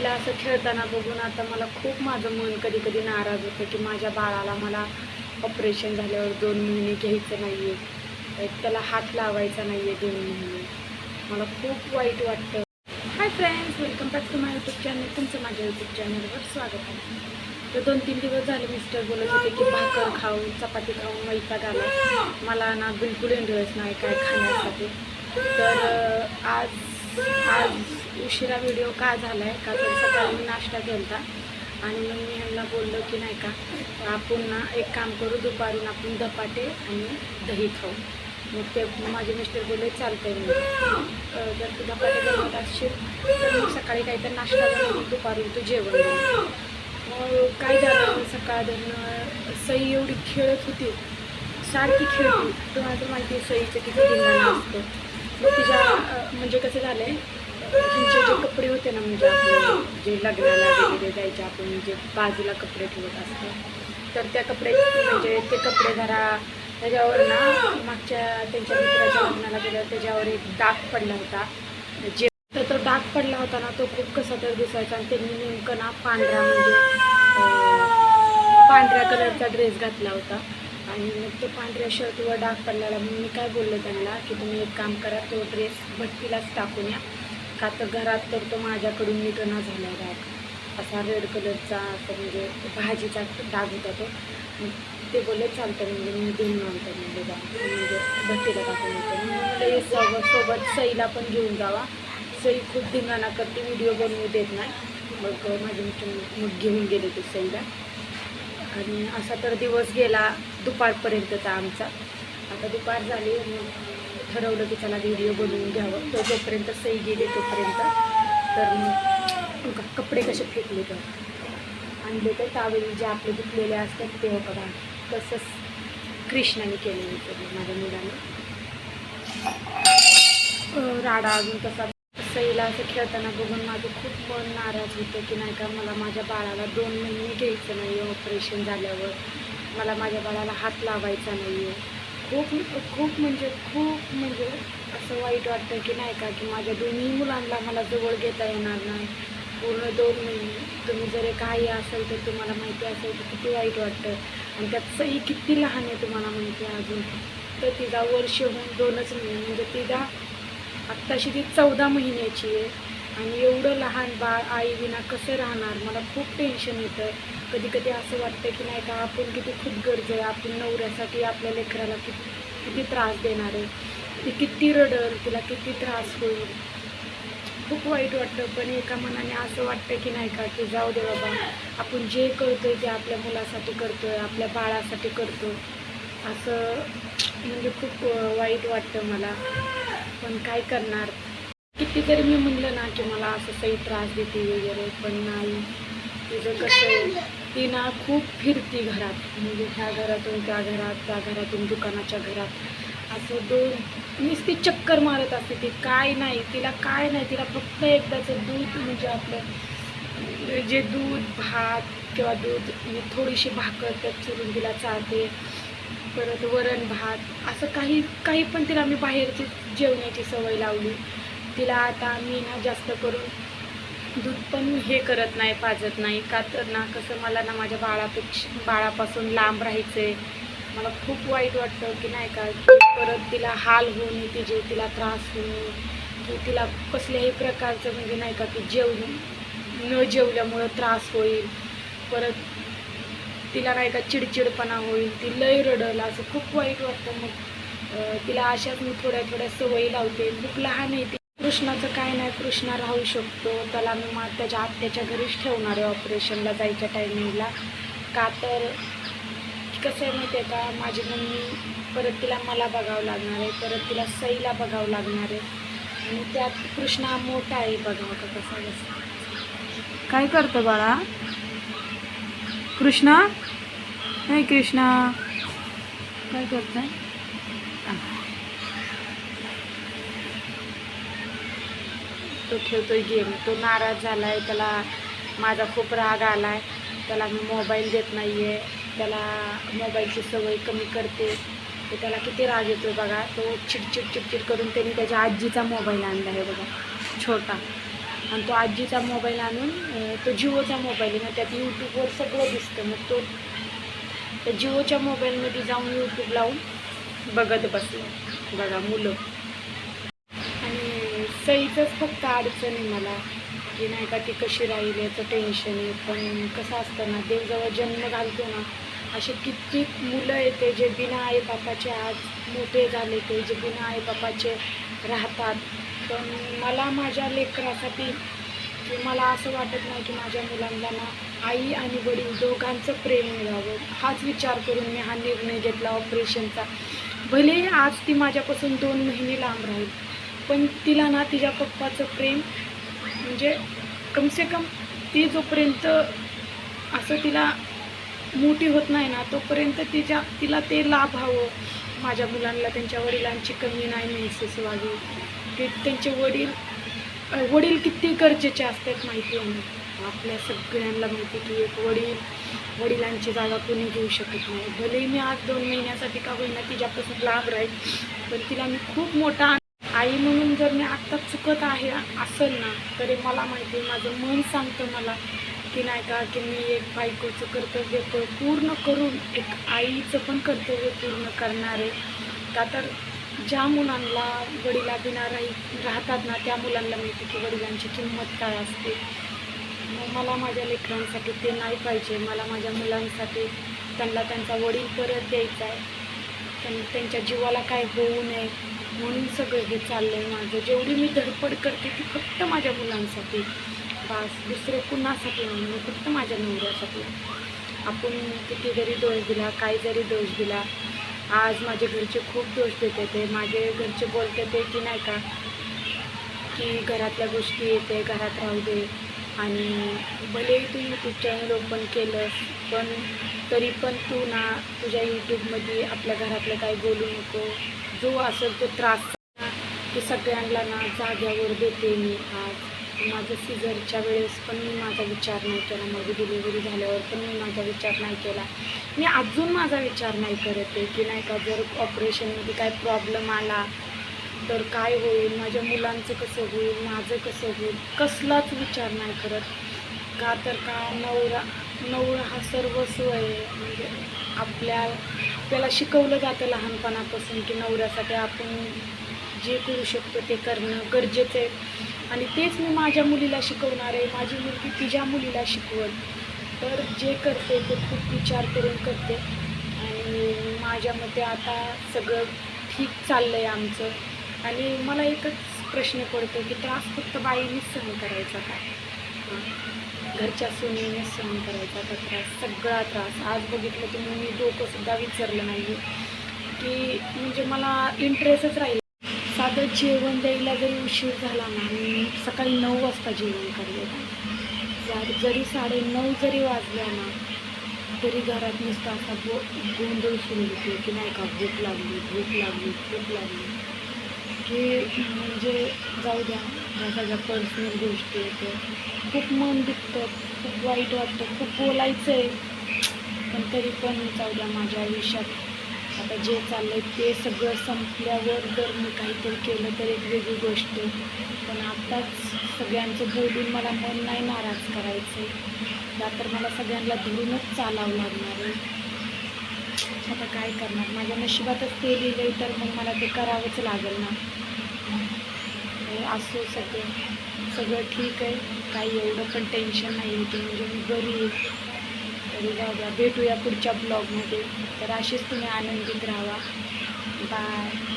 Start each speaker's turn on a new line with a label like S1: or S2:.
S1: सईला असं खेळताना बघून आता मला खूप माझं मन कधी कधी नाराज होतं की माझ्या बाळाला मला ऑपरेशन झाल्यावर दोन महिने घ्यायचं नाही आहे त्याला हात लावायचा नाही आहे दोन महिने. मला खूप वाईट वाटतं. Hi friends welcome back to my YouTube channel तुमचं माझ्या यूट्यूब चॅनलवर स्वागत आहे. तर दोन तीन दिवस झाले मिस्टर बोलत होते की भाकर खाऊन चपाती खाऊन वैताग आला मला ना बिलकुल इंटरेस्ट नाही काय खाण्यासाठी. तर आज आज उशिरा व्हिडिओ का झाला आहे का तर सकाळी मी नाश्ता केला आणि मग मी ह्यांना बोललो की नाही का आपण ना एक काम करू दुपारून आपण धपाटे आणि दही खाऊ. मग ते माझे मिस्टर बोलले चालतंय मी जर तू धपाटे बनवत असशील तर मग सकाळी काहीतरी नाश्ता बनवून दुपारून तू जेवण बनव मग काय झालं सकाळ सई एवढी खेळत होती सारखी खेळली तुम्हाला तर माहिती आहे सईचं किती धिंगाणा असतं. तिच्या म्हणजे कसं झालं आहे त्यांचे जे कपडे होते ना म्हणजे आपले जे लग्नाला वगैरे जायचे आपण जे बाजूला कपडे ठेवत असतो तर त्या कपडे म्हणजे ते कपडे जरा त्याच्यावर ना मागच्या त्यांच्या मित्राच्या लग्नाला गेलं त्याच्यावर एक डाग पडला होता. जे तर तो डाग पडला होता ना तो खूप कसा तर दिसायचा आणि त्यांनी नेमकं ना पांढरा म्हणजे पांढऱ्या कलरचा ड्रेस घातला होता. आणि मग तो पांढऱ्या शर्टवर डाग पडलेला. मग मी काय बोललो त्यांना की तुम्ही एक काम करा तो ड्रेस भट्टीलाच टाकून या. का तर घरात तर तो माझ्याकडून निघणा झाला डाग. असा रेड कलरचा असं म्हणजे भाजीचा डाग होता तो. ते बोलले चालतं म्हणजे मी घेऊन आणतो म्हणजे बा म्हणजे भट्टीला टाकून येतो. मग मी सोबत सोबत सईला पण घेऊन जावा. सई खूप धिंगाणा करते व्हिडिओ बनवू देत नाही. मग माझे मिस्टर मग घेऊन गेले ते सईला. आणि असा तर दिवस गेला. दुपारपर्यंतचा आमचा. आता दुपार झाली मग ठरवलं की चला व्हिडिओ बनवून घ्यावं. तो जोपर्यंत सई गेली तोपर्यंत. तर मग कपडे कसे फेकले तर. आणले तर त्यावेळी जे आपले धुतलेले असतात ते बघा. तसंच कृष्णाने केलेलं होतं माझ्या मुलाने. राडा अजून तसा सईला असं खेळताना बघून माझं खूप मन नाराज होतं की नाही का मला माझ्या बाळाला दोन महिने घ्यायचं नाही ऑपरेशन झाल्यावर. मला माझ्या बाळाला हात लावायचा नाही आहे खूप खूप म्हणजे खूप म्हणजे असं वाईट वाटतं की नाही का की माझ्या दोन्ही मुलांना मला जवळ घेता येणार नाही. पूर्ण दोन महिने तुम्ही जर काही असेल तर तुम्हाला माहिती असेल तर किती वाईट वाटतं. आणि त्यात सई किती लहान आहे तुम्हाला माहिती आहे अजून. तर तिला वर्ष होऊन दोनच महिने म्हणजे तिला आत्ताशी ती चौदा महिन्याची आहे. आणि एवढं लहान बाळ आईविना कसं राहणार? मला खूप टेन्शन येतं. कधी कधी असं वाटतं की नाही का आपण किती खूप गरज आहे आपण नवऱ्यासाठी आपल्या लेकराला किती किती त्रास देणार आहे. ती किती रडल तिला किती त्रास होईल. खूप वाईट वाटतं पण एका मनाने असं वाटतं की नाही का की जाऊ दे बाबा आपण जे करतोय ते आपल्या मुलासाठी करतोय आपल्या बाळासाठी करतो असं म्हणजे खूप वाईट वाटतं मला. पण काय करणार? कितीतरी मी म्हणलं ना की मला असं सही त्रास देते वगैरे पण नाही. तिचं कसं आहे? ती ना खूप फिरती घरात. म्हणजे ह्या घरातून त्या घरात त्या घरातून दुकानाच्या घरात. असं दोन नुसती चक्कर मारत असते ती. काय नाही तिला काय नाही तिला फक्त एकदाचं दूध म्हणजे आपलं जे दूध भात किंवा दूध म्हणजे थोडीशी भाकर त्यात चुरून तिला चालते परत वरण भात असं काही काही पण तिला मी बाहेरची जेवण्याची सवय लावली. तिला आता मी ना जास्त करून दूध पण हे करत नाही पाजत नाही. का तर ना कसं मला ना माझ्या बाळापेक्षा बाळापासून लांब राहायचं आहे मला खूप वाईट वाटतं की नाही का परत तिला हाल होऊन तिचे तिला त्रास होऊन की तिला कसल्याही प्रकारचं म्हणजे नाही का की जेव न जेवल्यामुळं त्रास होईल. परत तिला नाही का चिडचिडपणा होईल ती लय रडल असं खूप वाईट वाटतं. मग तिला अशाच मी थोड्या थोड्या सवयी लावते. खूप लहान आहे कृष्णाचं काय नाही कृष्णा राहू शकतो. त्याला मी मा त्याच्या आत्याच्या घरीच ठेवणार आहे ऑपरेशनला जायच्या टायमिंगला का तर कसं आहे माहिती आहे का? माझी मम्मी परत तिला मला बघावं लागणार आहे परत तिला सईला बघावं लागणार आहे. आणि त्यात कृष्णा मोठा आहे बघावं का कसा कसा काय करतो बाळा? कृष्णा? नाही कृष्णा. काय करताय? तो खेळतोय गेम तो नाराज झाला आहे त्याला माझा खूप राग आला आहे त्याला मी मोबाईल देत नाही आहे त्याला मोबाईलची सवय कमी करते. तर त्याला किती राग येतो बघा. तो चिडचिड चिडचिड करून त्याने त्याच्या आजीचा मोबाईल आणला आहे बघा. छोटा. आणि तो आजीचा मोबाईल आणून तो जिओचा मोबाईल आहे. मग त्यात यूट्यूबवर सगळं दिसतं. मग तो त्या जिओच्या मोबाईलमध्ये जाऊन यूट्यूब लावून बघत बसलं. बघा मुलं. सईचंच फक्त अडचण आहे मला की नाही का ती कशी राहील याचं टेन्शन आहे. पण कसं असतं ना देवजवळ जन्म घालतो ना असे कित्येक मुलं येते जे बिना आईबापाचे आज मोठे झाले ते जे बिना आईबापाचे राहतात. पण मला माझ्या लेकरासाठी की मला असं वाटत नाही की माझ्या मुलांना ना आई आणि वडील दोघांचं प्रेम मिळावं. हाच विचार करून मी हा निर्णय घेतला ऑपरेशनचा. भले आज ती माझ्यापासून दोन महिने लांब राहील पण तिला ना तिच्या पप्पाचं प्रेम म्हणजे कमसे कम ती जोपर्यंत असं तिला मोठी होत नाही ना तोपर्यंत तिच्या तिला ते लाभ हवं. माझ्या मुलांना त्यांच्या वडिलांची कमी नाही मेसेस वागी की त्यांचे वडील वडील किती गरजेचे असतात माहिती आहे ना? आपल्या सगळ्यांना माहिती की एक वडील वडिलांची जागा कोणी घेऊ शकत नाही. भले मी आज दोन महिन्यासाठी का होईना तिच्यापासून लाभ राहील पण तिला मी खूप मोठा आई म्हणून जर मी आत्ता चुकत आहे असेल ना तरी मला माहिती आहे माझं मन सांगतं मला की नाही का की मी एक बायकोचं कर्तव्य पूर्ण करून एक आईचं पण कर्तव्य पूर्ण करणार आहे. का तर ज्या मुलांना वडिलाबिना राही राहतात ना त्या मुलांना माहिती की वडिलांची किंमत काय असते. मग मला माझ्या लेकरांसाठी ते नाही पाहिजे. मला माझ्या मुलांसाठी त्यांना त्यांचा वडील परत द्यायचा आहे. त्यां त्यांच्या जीवाला काय होऊ नये म्हणून सगळं हे चाललं आहे माझं. जेवढी मी धडपड करते ती फक्त माझ्या मुलांसाठी. बस दुसरं कुणासाठी नाही फक्त माझ्या नवऱ्यासाठी. आपण किती जरी दोष दिला काय जरी दोष दिला आज माझे घरचे खूप दोष देते ते. माझे घरचे बोलते ते की नाही का की घरातल्या गोष्टी येते घरात राहू दे. आणि भलेही तू यूट्यूब चॅनल ओपन केलंस पण तरी पण तू ना तुझ्या यूट्यूबमध्ये आपल्या घरातलं काही बोलू नको. जो असेल तो त्रास ना ते सगळ्यांना ना जाग्यावर देते मी आज. माझं सिझरच्या वेळेस पण मी माझा विचार नाही केला माझी डिलिव्हरी झाल्यावर पण मी माझा विचार नाही केला. मी अजून माझा विचार नाही करत आहे की नाही का जर ऑपरेशनमध्ये काय प्रॉब्लेम आला तर काय होईल माझ्या मुलांचं कसं होईल माझं कसं होईल कसलाच विचार नाही करत. का तर का नवरा नवरा हा सर्वस्व आहे. म्हणजे आपल्या आपल्याला शिकवलं जातं लहानपणापासून की नवऱ्यासाठी आपण जे करू शकतो ते करणं गरजेचं आहे. आणि तेच मी माझ्या मुलीला शिकवणार आहे. माझी मुलगी तिच्या मुलीला शिकवल. तर जे करते ते खूप विचार करून करते. आणि माझ्या मते आता सगळं ठीक चाललं आहे आमचं. आणि मला एकच प्रश्न पडतो की त्रास फक्त बाईनेच सहन करायचा का? घरच्या सुनेने सहन करायचा तर त्रास सगळा त्रास. आज बघितलं तुम्ही मी डोकंसुद्धा विचारलं नाही की म्हणजे मला इंटरेस्टच राहील साधं जेवण द्यायला जरी उशीर झाला ना मी सकाळी नऊ वाजता जेवण करले जर जरी साडे नऊ जरी वाजल्या ना तरी घरात नुसता असा गो गोंधळ सुरू होतो की नाही का भूक लागली भूक लागली भूक लागली. की म्हणजे जाऊ द्या. ह्या सगळ्या पर्सनल गोष्टी येते. खूप मन दुखतं खूप वाईट वाटतं खूप बोलायचं आहे पण तरी पण जाऊ द्या माझ्या आयुष्यात आता जे चाललं आहे ते सगळं संपल्यावर जर मी काहीतरी केलं तर एक वेगळी गोष्ट. आहे पण आत्ताच सगळ्यांचं बोलून मला मन नाही नाराज करायचं आहे त्या तर मला सगळ्यांना धरूनच चालावं लागणार आहे. आता काय करणार? माझ्या नशिबातच ते लिहिलं आहे तर मग मला ते करावंच लागेल ना. असो सगळं सगळं ठीक आहे. काही एवढं पण टेन्शन नाही होते म्हणजे मी बरी आहे तरी जाऊ भेटूया पुढच्या ब्लॉगमध्ये तर अशीच तुम्ही आनंदित राहा. बाय